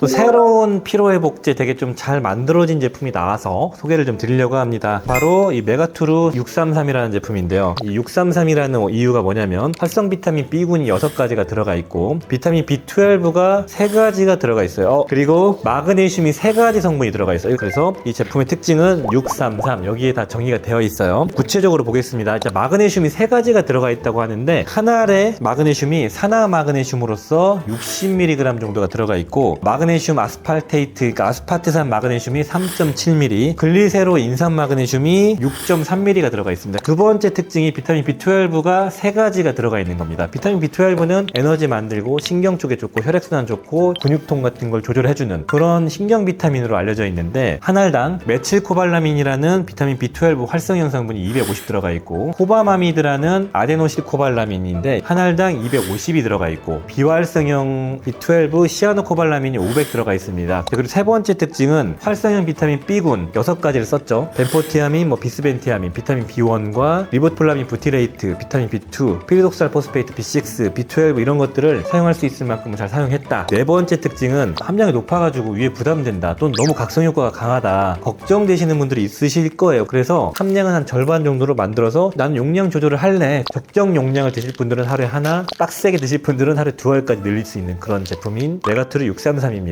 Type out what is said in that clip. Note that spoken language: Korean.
또 새로운 피로회복제 되게 좀 잘 만들어진 제품이 나와서 소개를 좀 드리려고 합니다. 바로 이 메가투르 633이라는 제품인데요. 이 633이라는 이유가 뭐냐면 활성 비타민 B군이 6가지가 들어가 있고 비타민 B12가 3가지가 들어가 있어요. 어, 그리고 마그네슘이 3가지 성분이 들어가 있어요. 그래서 이 제품의 특징은 633 여기에 다 정의가 되어 있어요. 구체적으로 보겠습니다. 자, 마그네슘이 3가지가 들어가 있다고 하는데 한 알에 마그네슘이 산화 마그네슘으로서 60mg 정도가 들어가 있고 마그네 슘 아스팔테이트 그러니까 아스파트산 마그네슘이 3.7mg 글리세로 인산 마그네슘이 6.3mg가 들어가 있습니다. 두 번째 특징이 비타민 B12가 세 가지가 들어가 있는 겁니다. 비타민 B12는 에너지 만들고 신경 쪽에 좋고 혈액순환 좋고 근육통 같은 걸 조절해주는 그런 신경 비타민으로 알려져 있는데 한 알당 메칠코발라민이라는 비타민 B12 활성형 성분이 250 들어가 있고 코바마미드라는 아데노실 코발라민인데 한 알당 250이 들어가 있고 비활성형 B12 시아노코발라민이 500 들어가 있습니다. 그리고 세 번째 특징은 활성형 비타민 B군 6가지를 썼죠. 벤포티아민, 뭐 비스벤티아민, 비타민 B1과 리보플라민 부티레이트, 비타민 B2, 피리독살 포스페이트 B6, B12 이런 것들을 사용할 수 있을 만큼 잘 사용했다. 네 번째 특징은 함량이 높아가지고 위에 부담된다. 또는 너무 각성 효과가 강하다. 걱정되시는 분들이 있으실 거예요. 그래서 함량은 한 절반 정도로 만들어서 나는 용량 조절을 할래. 적정 용량을 드실 분들은 하루에 하나, 빡세게 드실 분들은 하루에 두 알까지 늘릴 수 있는 그런 제품인 메가트루 633입니다.